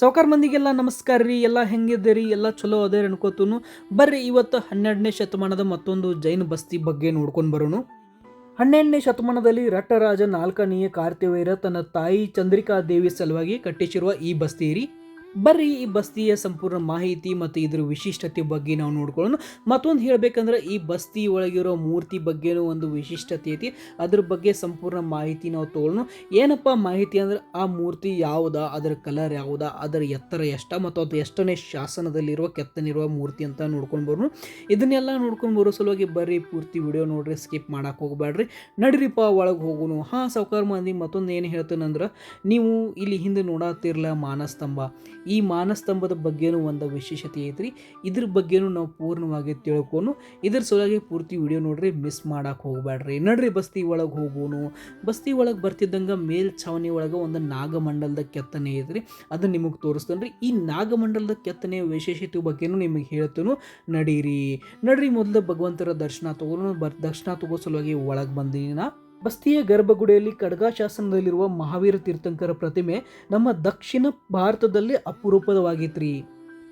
ಸಾವುಕಾರ ಮಂದಿಗೆಲ್ಲ ನಮಸ್ಕಾರ ರೀ, ಎಲ್ಲ ಹೆಂಗಿದ್ದೀರಿ, ಎಲ್ಲ ಚಲೋ ಅದೇ ಅನ್ಕೋತೂನು. ಬರ್ರಿ, ಇವತ್ತು ಹನ್ನೆರಡನೇ ಶತಮಾನದ ಮತ್ತೊಂದು ಜೈನ ಬಸ್ತಿ ಬಗ್ಗೆ ನೋಡ್ಕೊಂಡು ಬರೋಣ. ಹನ್ನೆರಡನೇ ಶತಮಾನದಲ್ಲಿ ರಟ್ಟರಾಜ ನಾಲ್ಕನೆಯ ಕಾರ್ತಿವೈರ ತನ್ನ ತಾಯಿ ಚಂದ್ರಿಕಾ ದೇವಿ ಸಲುವಾಗಿ ಕಟ್ಟಿಸಿರುವ ಈ ಬಸ್ತಿ ರೀ. ಬರ್ರಿ, ಈ ಬಸ್ತಿಯ ಸಂಪೂರ್ಣ ಮಾಹಿತಿ ಮತ್ತು ಇದರ ವಿಶಿಷ್ಟತೆ ಬಗ್ಗೆ ನಾವು ನೋಡ್ಕೊಳ್ಳೋಣ. ಮತ್ತೊಂದು ಹೇಳಬೇಕಂದ್ರೆ, ಈ ಬಸ್ತಿ ಒಳಗಿರೋ ಮೂರ್ತಿ ಬಗ್ಗೆನೂ ಒಂದು ವಿಶಿಷ್ಟತೆ ಐತಿ. ಅದ್ರ ಬಗ್ಗೆ ಸಂಪೂರ್ಣ ಮಾಹಿತಿ ನಾವು ತೊಗೊಳ್ಳೋಣ ಏನಪ್ಪ ಮಾಹಿತಿ ಅಂದ್ರೆ, ಆ ಮೂರ್ತಿ ಯಾವುದಾ, ಅದರ ಕಲರ್ ಯಾವುದಾ, ಅದರ ಎತ್ತರ ಎಷ್ಟ ಮತ್ತು ಅದು ಎಷ್ಟನೇ ಶಾಸನದಲ್ಲಿರುವ, ಕೆತ್ತನಿರುವ ಮೂರ್ತಿ ಅಂತ ನೋಡ್ಕೊಂಡು ಬರೋಣ. ಇದನ್ನೆಲ್ಲ ನೋಡ್ಕೊಂಡು ಬರೋ ಸಲುವಾಗಿ ಬರ್ರಿ, ಪೂರ್ತಿ ವಿಡಿಯೋ ನೋಡ್ರಿ, ಸ್ಕಿಪ್ ಮಾಡಕ್ಕೆ ಹೋಗ್ಬೇಡ್ರಿ ನಡ್ರಿಪ್ಪ, ಒಳಗೆ ಹೋಗೋನು. ಹಾಂ, ಸಾವುಕಾರ ಮಂದಿ, ಮತ್ತೊಂದು ಏನು ಹೇಳ್ತೇನೆಂದ್ರೆ, ನೀವು ಇಲ್ಲಿ ಹಿಂದೆ ನೋಡತ್ತಿರಲ್ಲ ಮಾನಸ್ತಂಭ ಈ ಮಾನಸ್ತಂಭದ ಬಗ್ಗೆನೂ ಒಂದು ವಿಶೇಷತೆ ಐತ್ರಿ. ಇದ್ರ ಬಗ್ಗೆನೂ ನಾವು ಪೂರ್ಣವಾಗಿ ತಿಳ್ಕೊಂಡು ಇದ್ರ ಸಲುವಾಗಿ ಪೂರ್ತಿ ವಿಡಿಯೋ ನೋಡ್ರಿ ಮಿಸ್ ಮಾಡಕ್ಕೆ ಹೋಗ್ಬೇಡ್ರಿ ನಡ್ರಿ ಬಸ್ತಿ ಒಳಗೆ ಹೋಗೋನು ಬಸ್ತಿ ಒಳಗೆ ಬರ್ತಿದ್ದಂಗೆ ಮೇಲ್ಛಾವಣಿ ಒಳಗೆ ಒಂದು ನಾಗಮಂಡಲದ ಕೆತ್ತನೆ ಐತ್ರಿ. ಅದು ನಿಮಗೆ ತೋರಿಸ್ತೇನೆ ರೀ ಈ ನಾಗಮಂಡಲದ ಕೆತ್ತನೆಯ ವಿಶೇಷತೆ ಬಗ್ಗೆನೂ ನಿಮಗೆ ಹೇಳ್ತೇನು. ನಡೀರಿ. ನಡ್ರಿ ಮೊದಲು ಭಗವಂತರ ದರ್ಶನ ತಗೋನು. ಬರ್ ದರ್ಶನ ತಗೋ ಸಲುವಾಗಿ ಒಳಗೆ ಬಂದೀನಿ ಬಸ್ತಿಯ ಗರ್ಭಗುಡಿಯಲ್ಲಿ ಖಡ್ಗ ಶಾಸನದಲ್ಲಿರುವ ಮಹಾವೀರ ತೀರ್ಥಂಕರ ಪ್ರತಿಮೆ ನಮ್ಮ ದಕ್ಷಿಣ ಭಾರತದಲ್ಲಿ ಅಪರೂಪದವಾಗಿತ್ರಿ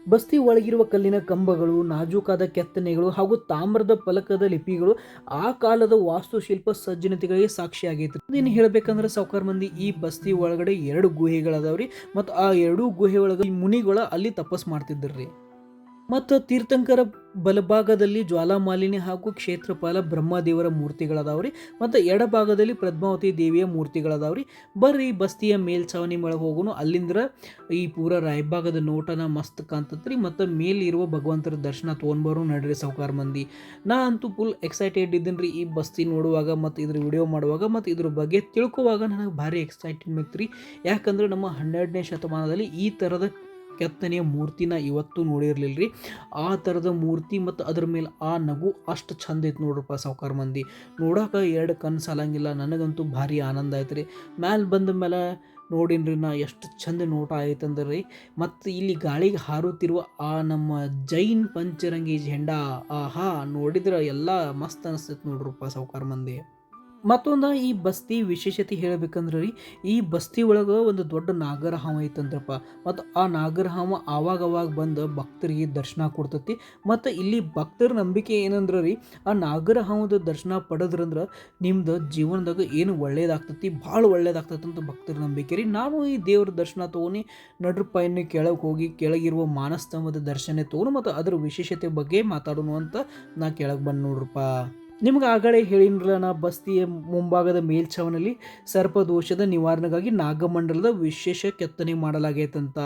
ಬಸ್ತಿ ಒಳಗಿರುವ ಕಲ್ಲಿನ ಕಂಬಗಳು, ನಾಜೂಕಾದ ಕೆತ್ತನೆಗಳು ಹಾಗೂ ತಾಮ್ರದ ಫಲಕದ ಲಿಪಿಗಳು ಆ ಕಾಲದ ವಾಸ್ತುಶಿಲ್ಪ ಸಜ್ಜನತೆಗಳಿಗೆ ಸಾಕ್ಷಿಯಾಗೈತ್ರಿ. ಇನ್ನು ಹೇಳಬೇಕಂದ್ರೆ ಸಾವುಕಾರ ಮಂದಿ, ಈ ಬಸ್ತಿ ಒಳಗಡೆ ಎರಡು ಗುಹೆಗಳದಾವ್ರಿ ಮತ್ತು ಆ ಎರಡೂ ಗುಹೆ ಒಳಗೆ ಮುನಿಗಳ ಅಲ್ಲಿ ತಪಸ್ ಮಾಡ್ತಿದ್ರಿ ಮತ್ತು ತೀರ್ಥಂಕರ ಬಲಭಾಗದಲ್ಲಿ ಜ್ವಾಲಾಮಾಲಿನಿ ಹಾಗೂ ಕ್ಷೇತ್ರಪಾಲ ಬ್ರಹ್ಮದೇವರ ಮೂರ್ತಿಗಳದಾವ್ರಿ. ಮತ್ತು ಎಡಭಾಗದಲ್ಲಿ ಪದ್ಮಾವತಿ ದೇವಿಯ ಮೂರ್ತಿಗಳದಾವ್ರಿ. ಬರ್ರಿ, ಬಸ್ತಿಯ ಮೇಲ್ಛಾವಣಿ ಒಳಗೆ ಹೋಗೋನು, ಅಲ್ಲಿಂದ್ರ ಈ ಪೂರ ರಾಯಭಾಗದ ನೋಟನ ಮಸ್ತ್ ಕಾಣ್ತತ್ರಿ. ಮತ್ತು ಮೇಲಿರುವ ಭಗವಂತರ ದರ್ಶನ ತೊಗೊಂಡ್ಬರು ನಡ್ರಿ ಸಾವುಕಾರ ಮಂದಿ. ನಾ ಅಂತೂ ಫುಲ್ ಎಕ್ಸೈಟೆಡ್ ಇದ್ದೀನಿ ರೀ ಈ ಬಸ್ತಿ ನೋಡುವಾಗ ಮತ್ತು ಇದ್ರ ವಿಡಿಯೋ ಮಾಡುವಾಗ ಮತ್ತು ಇದ್ರ ಬಗ್ಗೆ ತಿಳ್ಕೊವಾಗ ನನಗೆ ಭಾರಿ ಎಕ್ಸೈಟೆಡ್ ರೀ. ಯಾಕಂದ್ರೆ ನಮ್ಮ ಹನ್ನೆರಡನೇ ಶತಮಾನದಲ್ಲಿ ಈ ಥರದ ಕೆತ್ತನೆಯ ಮೂರ್ತಿನ ಇವತ್ತು ನೋಡಿರ್ಲಿಲ್ಲ ರೀ ಆ ಥರದ ಮೂರ್ತಿ ಮತ್ತು ಅದ್ರ ಮೇಲೆ ಆ ನಗು ಅಷ್ಟು ಚಂದ ಐತೆ ನೋಡ್ರಪ್ಪ ಸಾವುಕಾರ ಮಂದಿ. ನೋಡೋಕೆ ಎರಡು ಕಣ್ಣು ಸಾಲಂಗಿಲ್ಲ, ನನಗಂತೂ ಭಾರಿ ಆನಂದ ಆಯ್ತು ರೀ ಮ್ಯಾಲೆ ಬಂದ ಮೇಲೆ ನೋಡಿನ್ರಿ ನಾ ಎಷ್ಟು ಚಂದ ನೋಟ ಆಯ್ತಂದ್ರೆ. ರೀ ಮತ್ತು ಇಲ್ಲಿ ಗಾಳಿಗೆ ಹಾರುತ್ತಿರುವ ಆ ನಮ್ಮ ಜೈನ್ ಪಂಚರಂಗಿ ಝೆಂಡಾ ಆಹಾ, ನೋಡಿದ್ರೆ ಎಲ್ಲ ಮಸ್ತ್ ಅನಿಸ್ತೈತೆ ನೋಡ್ರಪ್ಪ ಸಾವುಕಾರ ಮಂದಿ. ಮತ್ತೊಂದು ಈ ಬಸ್ತಿ ವಿಶೇಷತೆ ಹೇಳಬೇಕಂದ್ರೆ ರೀ, ಈ ಬಸ್ತಿ ಒಳಗೆ ಒಂದು ದೊಡ್ಡ ನಾಗರ ಹಾವ ಐತಂದ್ರಪ್ಪ. ಮತ್ತು ಆ ನಾಗರ ಹಾವ ಆವಾಗ ಅವಾಗ ಬಂದು ಭಕ್ತರಿಗೆ ದರ್ಶನ ಕೊಡ್ತತಿ. ಮತ್ತು ಇಲ್ಲಿ ಭಕ್ತರ ನಂಬಿಕೆ ಏನಂದ್ರೆ ರೀ, ಆ ನಾಗರ ಹಾವದ ದರ್ಶನ ಪಡೆದ್ರಂದ್ರೆ ನಿಮ್ದು ಜೀವನದಾಗ ಏನು ಒಳ್ಳೇದಾಗ್ತೈತಿ, ಭಾಳ ಒಳ್ಳೇದಾಗ್ತತಿ ಅಂತ ಭಕ್ತರ ನಂಬಿಕೆ ರೀ. ನಾನು ಈ ದೇವ್ರ ದರ್ಶನ ತೊಗೊಂಡು ಇನ್ನು ಕೆಳಗೆ ಹೋಗಿ ಕೆಳಗಿರುವ ಮಾನಸ್ತಂಭದ ದರ್ಶನ ತೊಗೊಂಡು ಮತ್ತು ಅದರ ವಿಶೇಷತೆ ಬಗ್ಗೆ ಮಾತಾಡೋಣ ಅಂತ ನಾ ಕೆಳಗೆ ಬಂದು ನೋಡ್ರಪ್ಪ. ನಿಮ್ಗೆ ಆಗಲೇ ಹೇಳಿನಲ್ಲ ನಾ ಬಸ್ತಿಯ ಮುಂಭಾಗದ ಮೇಲ್ಛಾವಣಿಯಲ್ಲಿ ಸರ್ಪದೋಷದ ನಿವಾರಣೆಗಾಗಿ ನಾಗಮಂಡಲದ ವಿಶೇಷ ಕೆತ್ತನೆ ಮಾಡಲಾಗೈತಂತ.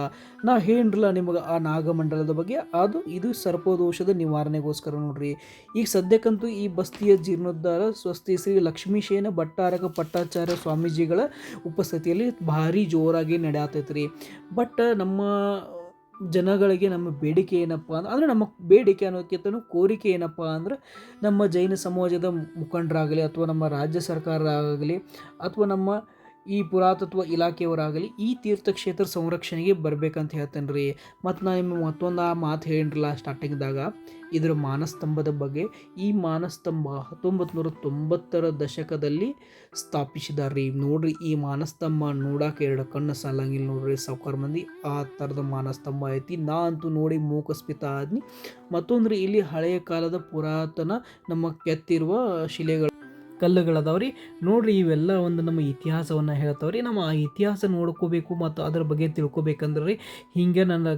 ನಾ ಹೇಳಿನಲ್ಲ ನಿಮಗೆ ಆ ನಾಗಮಂಡಲದ ಬಗ್ಗೆ, ಅದು ಇದು ಸರ್ಪದೋಷದ ನಿವಾರಣೆಗೋಸ್ಕರ ನೋಡ್ರಿ. ಈಗ ಸದ್ಯಕ್ಕಂತೂ ಈ ಬಸ್ತಿಯ ಜೀರ್ಣೋದ್ಧಾರ ಸ್ವಸ್ತಿ ಶ್ರೀ ಲಕ್ಷ್ಮೀಶೇನ ಭಟ್ಟಾರಕ ಪಟ್ಟಾಚಾರ್ಯ ಸ್ವಾಮೀಜಿಗಳ ಉಪಸ್ಥಿತಿಯಲ್ಲಿ ಭಾರಿ ಜೋರಾಗಿ ನಡೆಯತೈತೆ ಬಟ್ ನಮ್ಮ ಜನಗಳಿಗೆ ನಮ್ಮ ಬೇಡಿಕೆ ಏನಪ್ಪ ಅಂದ್ರೆ ಅಂದರೆ ನಮ್ಮ ಬೇಡಿಕೆ ಅನ್ನೋಕ್ಕಿಂತ ಕೋರಿಕೆ ಏನಪ್ಪ ಅಂದ್ರೆ, ನಮ್ಮ ಜೈನ ಸಮಾಜದ ಮುಖಂಡರಾಗಲಿ ಅಥವಾ ನಮ್ಮ ರಾಜ್ಯ ಸರ್ಕಾರ ಆಗಲಿ ಅಥವಾ ನಮ್ಮ ಈ ಪುರಾತತ್ವ ಇಲಾಖೆಯವರಾಗಲಿ ಈ ತೀರ್ಥಕ್ಷೇತ್ರ ಸಂರಕ್ಷಣೆಗೆ ಬರ್ಬೇಕಂತ ಹೇಳ್ತೇನೆ ರೀ ಮತ್ತು ನಾನು ನಿಮಗೆ ಮತ್ತೊಂದು ಮಾತು ಹೇಳಿರಲ್ಲ ಸ್ಟಾರ್ಟಿಂಗ್ದಾಗ ಇದರ ಮಾನಸ್ತಂಭದ ಬಗ್ಗೆ. ಈ ಮಾನಸ್ತಂಭ ಹತ್ತೊಂಬತ್ತು ನೂರ ತೊಂಬತ್ತರ ದಶಕದಲ್ಲಿ ಸ್ಥಾಪಿಸಿದಾರೆ ರೀ ನೋಡ್ರಿ, ಈ ಮಾನಸ್ತಂಭ ನೋಡಕ್ಕೆ ಎರಡು ಕಣ್ಣು ಸಾಲಂಗಿಲ್ಲ ನೋಡ್ರಿ ಸಾವುಕಾರ ಮಂದಿ. ಆ ಥರದ ಮಾನಸ್ತಂಭ ಐತಿ. ನಾ ಅಂತೂ ನೋಡಿ ಮೂಕಸ್ಪಿತ ಆದ್ನಿ. ಮತ್ತೊಂದು ಇಲ್ಲಿ ಹಳೆಯ ಕಾಲದ ಪುರಾತನ ನಮ್ಮ ಕೆತ್ತಿರುವ ಶಿಲೆಗಳು ಕಲ್ಲುಗಳದಾವ್ರಿ. ನೋಡ್ರಿ ಇವೆಲ್ಲ ಒಂದು ನಮ್ಮ ಇತಿಹಾಸವನ್ನು ಹೇಳ್ತಾವ್ರಿ. ನಮ್ಮ ಆ ಇತಿಹಾಸ ನೋಡ್ಕೋಬೇಕು ಮತ್ತು ಅದ್ರ ಬಗ್ಗೆ ತಿಳ್ಕೊಬೇಕಂದ್ರೆ ರೀ ಹೀಗೆ ನನ್ನ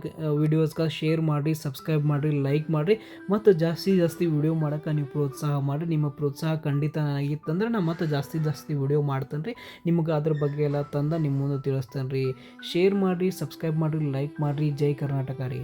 ವಿಡಿಯೋಸ್ಗೆ ಶೇರ್ ಮಾಡಿರಿ ಸಬ್ಸ್ಕ್ರೈಬ್ ಮಾಡಿರಿ ಲೈಕ್ ಮಾಡಿರಿ ಮತ್ತು ಜಾಸ್ತಿ ಜಾಸ್ತಿ ವಿಡಿಯೋ ಮಾಡೋಕೆ ನೀವು ಪ್ರೋತ್ಸಾಹ ಮಾಡಿರಿ. ನಿಮ್ಮ ಪ್ರೋತ್ಸಾಹ ಖಂಡಿತ ನನಗಿತ್ತಂದ್ರೆ ನಾನು ಮತ್ತು ಜಾಸ್ತಿ ಜಾಸ್ತಿ ವಿಡಿಯೋ ಮಾಡ್ತೇನೆ ರೀ ನಿಮ್ಗೆ ಅದ್ರ ಬಗ್ಗೆ ಎಲ್ಲ ತಂದ ನಿಮ್ಮ ಮುಂದೆ ತಿಳಿಸ್ತೇನೆ ರೀ ಶೇರ್ ಮಾಡಿರಿ ಸಬ್ಸ್ಕ್ರೈಬ್ ಮಾಡಿರಿ ಲೈಕ್ ಮಾಡಿರಿ. ಜೈ ಕರ್ನಾಟಕ ರೀ.